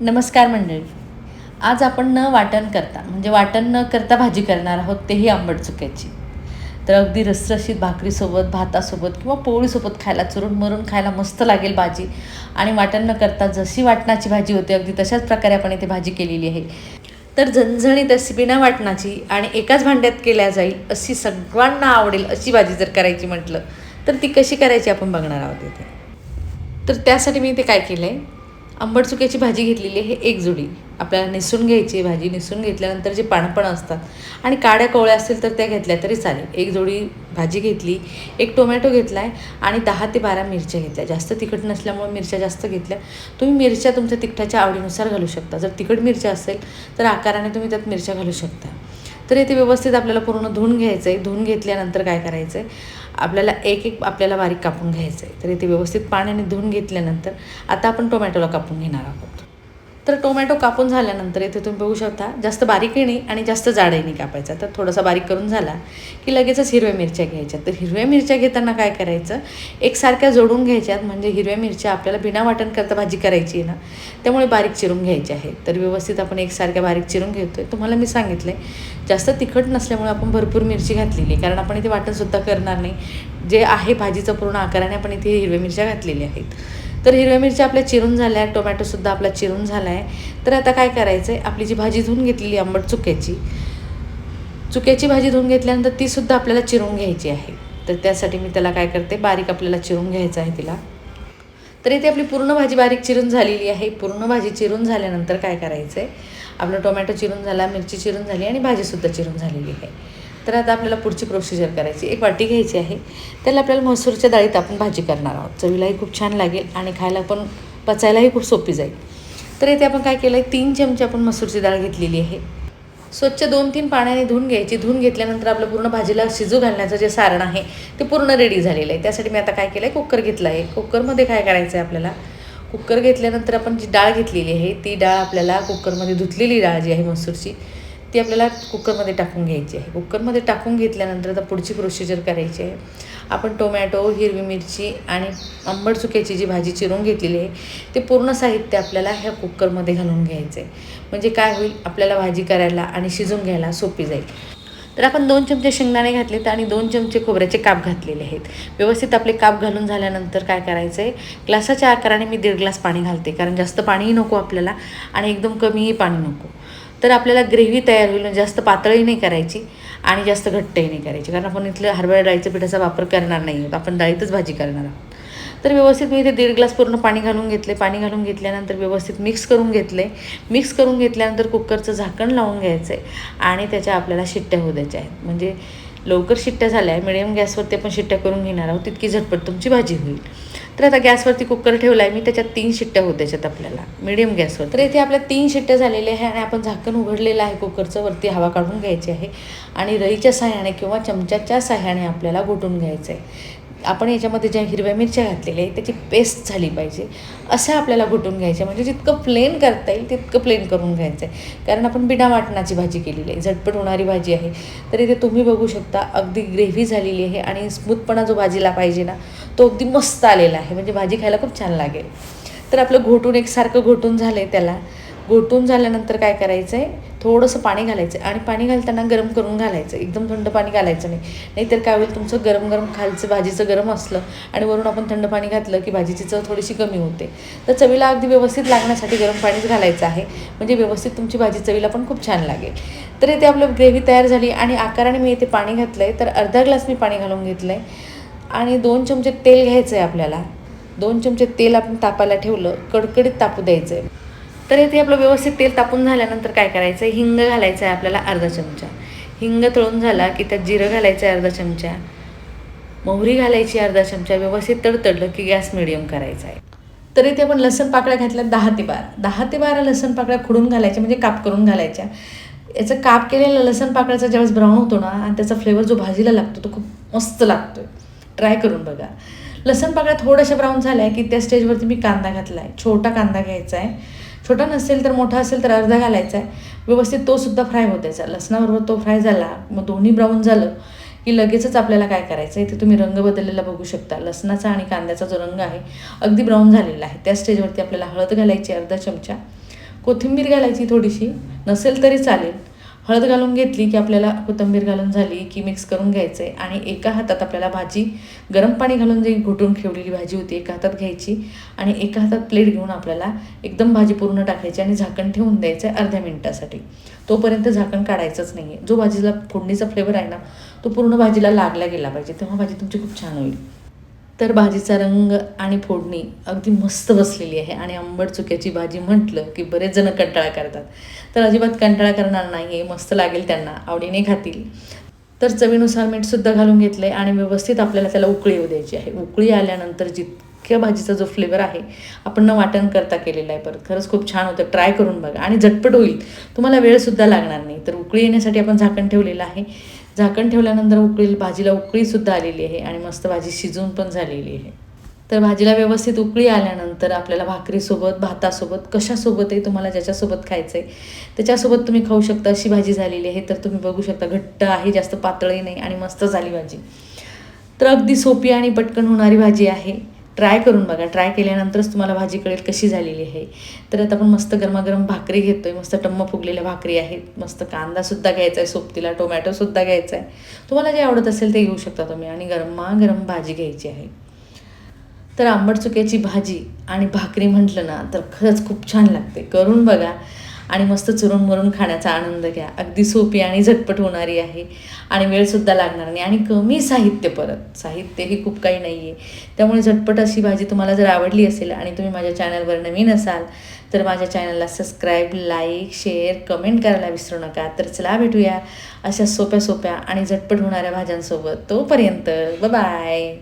नमस्कार मंडळी. आज आपण न वाटण करता म्हणजे वाटण न करता भाजी करणार आहोत तेही आंबट चुक्याची. तर अगदी रसरशीत भाकरीसोबत भातासोबत किंवा पोळीसोबत खायला चुरून मरून खायला मस्त लागेल भाजी. आणि वाटण न करता जशी वाटणाची भाजी होते अगदी तशाच प्रकारे आपण इथे भाजी केलेली आहे. तर झणझणीत अशी बिना वाटणाची आणि एकाच भांड्यात केल्या जाईल अशी सगळ्यांना आवडेल अशी भाजी जर करायची म्हटलं तर ती कशी करायची आपण बघणार आहोत इथे. तर त्यासाठी मी इथे काय केलं आहे आंबट चुक्याची भाजी घेतलेली आहे एक जोडी. आपल्याला निसून घ्यायची भाजी निसून घेतल्यानंतर जे पाणपण असतात आणि काड्या कोवळ्या असतील तर त्या घेतल्या तरी चालेल. एक जोडी भाजी घेतली एक टोमॅटो घेतला आहे आणि दहा ते बारा मिरच्या घेतल्या. जास्त तिखट नसल्यामुळे मिरच्या जास्त घेतल्या. तुम्ही मिरच्या तुमच्या तिखटाच्या आवडीनुसार घालू शकता. जर तिखट मिरच्या असेल तर आकाराने तुम्ही त्यात मिरच्या घालू शकता. तर इथे व्यवस्थित आपल्याला पूर्ण धुवून घ्यायचं आहे धुवून घेतल्यानंतर काय करायचं आहे आपल्याला एक एक आपल्याला बारीक कापून घ्यायचं आहे तर इथे व्यवस्थित पाण्याने धुवून घेतल्यानंतर आता आपण टोमॅटोला कापून घेणार आहोत. तर टोमॅटो कापून झाल्यानंतर इथे तुम्ही बघू शकता जास्त बारीकही नाही आणि जास्त जाडही नाही कापायचा. तर थोडासा बारीक करून झाला की लगेचच हिरव्या मिरच्या घ्यायच्या. तर हिरव्या मिरच्या घेताना काय करायचं एकसारख्या जोडून घ्यायच्यात म्हणजे हिरव्या मिरच्या आपल्याला बिना वाटण करता भाजी करायची आहे ना त्यामुळे बारीक चिरून घ्यायची आहे. तर व्यवस्थित आपण एकसारख्या बारीक चिरून घेतो आहे तुम्हाला मी सांगितलं आहे जास्त तिखट नसल्यामुळे आपण भरपूर मिरची घातलेली आहे कारण आपण इथे वाटणसुद्धा करणार नाही. जे आहे भाजीचं पूर्ण आकाराने आपण इथे हिरव्या मिरच्या घातलेल्या आहेत. तर हिरव्या मिरच्या आपल्या चिरून झाल्या टोमॅटोसुद्धा आपला चिरून झाला आहे तर आता काय करायचं आहे आपली जी भाजी धुवून घेतलेली आंबट चुक्याची चुक्याची भाजी धुवून घेतल्यानंतर तीसुद्धा आपल्याला चिरून घ्यायची आहे. तर त्यासाठी मी त्याला काय करते? बारीक आपल्याला चिरून घ्यायचं आहे तिला. तर इथे आपली पूर्ण भाजी बारीक चिरून झालेली आहे. पूर्ण भाजी चिरून झाल्यानंतर काय करायचं आहे आपलं टोमॅटो चिरून झाला मिरची चिरून झाली आणि भाजीसुद्धा चिरून झालेली आहे. तर आता आपल्याला पुढची प्रोसिजर करायची एक वाटी घ्यायची आहे. त्याला आपल्याला मसूरच्या डाळीत आपण भाजी करणार आहोत. चवीलाही खूप छान लागेल आणि खायला पण पचायलाही खूप सोपी जाईल. तर इथे आपण काय केलं आहे तीन चमचे आपण मसूरची डाळ घेतलेली आहे. स्वच्छ दोन तीन पाण्याने धुवून घ्यायची. धुवून घेतल्यानंतर आपलं पूर्ण भाजीला शिजू घालण्याचं जे सारण आहे ते पूर्ण रेडी झालेलं आहे. त्यासाठी मी आता काय केलं आहे कुकर घेतलं आहे. कुकरमध्ये काय करायचं आहे आपल्याला? कुकर घेतल्यानंतर आपण जी डाळ घेतलेली आहे ती डाळ आपल्याला कुकरमध्ये धुतलेली डाळ जी आहे मसूरची ती आपल्याला कुकरमध्ये टाकून घ्यायची आहे. कुकरमध्ये टाकून घेतल्यानंतर आता पुढची प्रोसिजर करायची आहे. आपण टोमॅटो हिरवी मिरची आणि आंबट चुक्याची जी भाजी चिरून घेतलेली आहे ते पूर्ण साहित्य आपल्याला ह्या कुकरमध्ये घालून घ्यायचं आहे म्हणजे काय होईल? आपल्याला भाजी करायला आणि शिजून घ्यायला सोपी जाईल. तर आपण दोन चमचे शेंगदाणे घातलेत आणि दोन चमचे खोबऱ्याचे काप घातलेले आहेत. व्यवस्थित आपले काप घालून झाल्यानंतर काय करायचं आहे ग्लासाच्या आकाराने मी दीड ग्लास पाणी घालते कारण जास्त पाणीही नको आपल्याला आणि एकदम कमीही पाणी नको. तर आपल्याला ग्रेव्ही तयार होईल म्हणजे जास्त पातळही नाही करायची आणि जास्त घट्टही नाही करायची. कारण आपण इथलं हरभरा डाळीच्या पिठाचा वापर करणार नाही आहोत. आपण डाळीतच भाजी करणार आहोत. तर व्यवस्थित मी इथे दीड ग्लास पूर्ण पाणी घालून घेतले. पाणी घालून घेतल्यानंतर व्यवस्थित मिक्स करून घेतले. मिक्स करून घेतल्यानंतर कुकरचं झाकण लावून घ्यायचं आहे आणि त्याच्या आपल्याला शिट्ट्या होऊ द्यायच्या आहेत. म्हणजे लवकर शिट्ट्या झाल्या मिडियम गॅसवरती आपण शिट्ट्या करून घेणार आहोत तितकी झटपट तुमची भाजी होईल. तर आता गॅसवरती कुकर ठेवला आहे मी त्याच्यात तीन शिट्ट्या होत त्याच्यात आपल्याला मिडियम गॅसवर. तर इथे आपल्या तीन शिट्ट्या झालेल्या आहे आणि आपण झाकण उघडलेलं आहे कुकरचं वरती हवा काढून घ्यायची आहे आणि रईच्या साह्याने किंवा चमच्याच्या साह्याने आपल्याला घोटून घ्यायचं आहे आपण याच्यामध्ये ज्या हिरव्या मिरच्या घातलेल्या आहेत त्याची पेस्ट झाली पाहिजे. असं आपल्याला घुटून घ्यायचं म्हणजे जितकं प्लेन करता येईल तितकं प्लेन करून घ्यायचं आहे कारण आपण बिना वाटणाची भाजी केलेली आहे. झटपट होणारी भाजी आहे. तर इथे तुम्ही बघू शकता अगदी ग्रेव्ही झालेली आहे आणि स्मूथपणा जो भाजीला पाहिजे ना तो अगदी मस्त आलेला आहे. म्हणजे भाजी खायला खूप छान लागेल. तर आपलं घोटून एकसारखं घोटून झालं आहे त्याला. घोटून झाल्यानंतर काय करायचं आहे थोडंसं पाणी घालायचं आणि पाणी घालताना गरम करून घालायचं एकदम थंड पाणी घालायचं नाही. नाहीतर काय होईल? तुमचं गरम गरम खालचं भाजीचं गरम असलं आणि वरून आपण थंड पाणी घातलं की भाजीची चव थोडीशी कमी होते. तर चवीला अगदी व्यवस्थित लागण्यासाठी गरम पाणीच घालायचं आहे. म्हणजे व्यवस्थित तुमची भाजी चवीला पण खूप छान लागेल. तर इथे आपलं ग्रेव्ही तयार झाली आणि आकाराने मी इथे पाणी घातलं आहे तर अर्धा ग्लास मी पाणी घालून घेतलं आहे आणि दोन चमचे तेल घ्यायचं आहे आपल्याला. दोन चमचे तेल आपण तापायला ठेवलं. कडकडीत तापू द्यायचं आहे तर इथे आपलं व्यवस्थित तेल तापून झाल्यानंतर काय करायचं? आहे हिंग घालायचं आहे आपल्याला अर्धा चमचा. हिंग तळून झाला की त्यात जिरं घालायचं आहे अर्धा चमचा. मोहरी घालायची अर्धा चमचा. व्यवस्थित तडतडलं की गॅस मिडियम करायचा आहे. तर इथे आपण लसण पाकळ्या घातल्या दहा ते बारा. दहा ते बारा लसण पाकळ्या खुडून घालायच्या म्हणजे काप करून घालायच्या. याचं काप केलेलं लसण पाकळ्याचा ज्यावेळेस ब्राऊन होतो ना आणि त्याचा फ्लेवर जो भाजीला लागतो तो खूप मस्त लागतो ट्राय करून बघा. लसण पाकळ्या थोड्याशा ब्राऊन झाल्या की त्या स्टेजवरती मी कांदा घातला आहे छोटा कांदा घ्यायचा आहे छोटा नसेल तर मोठा असेल तर अर्धा घालायचा आहे. व्यवस्थित तो सुद्धा फ्राय होत द्यायचा लसणाबरोबर तो फ्राय झाला मग दोन्ही ब्राऊन झालं की लगेचच आपल्याला काय करायचं? आहे ते तुम्ही रंग बदललेला बघू शकता. लसणाचा आणि कांद्याचा जो रंग आहे अगदी ब्राऊन झालेला आहे. त्या स्टेजवरती आपल्याला हळद घालायची अर्धा चमचा. कोथिंबीर घालायची थोडीशी. नसेल तरी चालेल. हळद घालून घेतली की आपल्याला कोथिंबीर घालून झाली की मिक्स करून घ्यायचं आहे आणि एका हातात आपल्याला भाजी गरम पाणी घालून जी घुटून ठेवलेली भाजी होती एका हातात घ्यायची आणि एका हातात प्लेट घेऊन आपल्याला एकदम भाजी पूर्ण टाकायची आणि झाकण ठेवून द्यायचं आहे अर्ध्या मिनटासाठी. तोपर्यंत झाकण काढायचंच नाही आहे जो भाजीला फोडणीचा फ्लेवर आहे ना तो पूर्ण भाजीला लागला गेला पाहिजे. तेव्हा भाजी तुमची खूप छान होईल. तर भाजीचा रंग आणि फोडणी अगदी मस्त बसलेली आहे. आणि आंबट चुक्याची भाजी म्हटलं की बरेच जण कंटाळा करतात. तर अजिबात कंटाळा करणार नाही आहे मस्त लागेल त्यांना. आवडीने खातील. तर चवीनुसार मीठसुद्धा घालून घेतलं आहे आणि व्यवस्थित आपल्याला त्याला उकळी येऊ द्यायची आहे. उकळी आल्यानंतर जितक्या भाजीचा जो फ्लेवर आहे आपण न वाटण करता केलेला आहे परत. खरंच खूप छान होतं. ट्राय करून बघा. आणि झटपट होईल. तुम्हाला वेळसुद्धा लागणार नाही. तर उकळी येण्यासाठी आपण झाकण ठेवलेलं आहे. झाकण ठेवल्यानंतर उकळील भाजीला उकळीसुद्धा आलेली आहे आणि मस्त भाजी शिजवून पण झालेली आहे. तर भाजीला व्यवस्थित उकळी आल्यानंतर आपल्याला भाकरीसोबत भातासोबत कशासोबतही तुम्हाला ज्याच्यासोबत खायचं आहे त्याच्यासोबत तुम्ही खाऊ शकता. अशी भाजी झालेली आहे तर तुम्ही बघू शकता घट्ट आहे जास्त पातळही नाही आणि मस्त झाली भाजी. तर अगदी सोपी आणि पटकन होणारी भाजी आहे. ट्राय करून बघा. ट्राय केल्यानंतरच तुम्हाला भाजी कळेल कशी झालेली आहे. तर आता आपण मस्त गरमागरम भाकरी घेतो आहे मस्त टम्म फुगलेल्या भाकरी आहेत. मस्त कांदासुद्धा घ्यायचा आहे सोबतीला टोमॅटोसुद्धा घ्यायचा आहे तुम्हाला जे आवडत असेल ते घेऊ शकता तुम्ही आणि गरमागरम भाजी घ्यायची आहे. तर आंबट चुक्याची भाजी आणि भाकरी म्हटलं ना तर खरंच खूप छान लागते. करून बघा. आणि मस्त चुरून मरून खाण्याचा आनंद घ्या. अगदी सोपी आणि झटपट होणारी आहे. आणि वेळसुद्धा लागणार नाही. आणि कमी साहित्य परत. साहित्य हे खूप काही नाही आहे त्यामुळे झटपट अशी भाजी तुम्हाला जर आवडली असेल आणि तुम्ही माझ्या चॅनलवर नवीन असाल तर माझ्या चॅनलला सबस्क्राईब लाईक शेअर कमेंट करायला विसरू नका. तर चला भेटूया अशा सोप्या सोप्या आणि झटपट होणाऱ्या भाज्यांसोबत तोपर्यंत बाय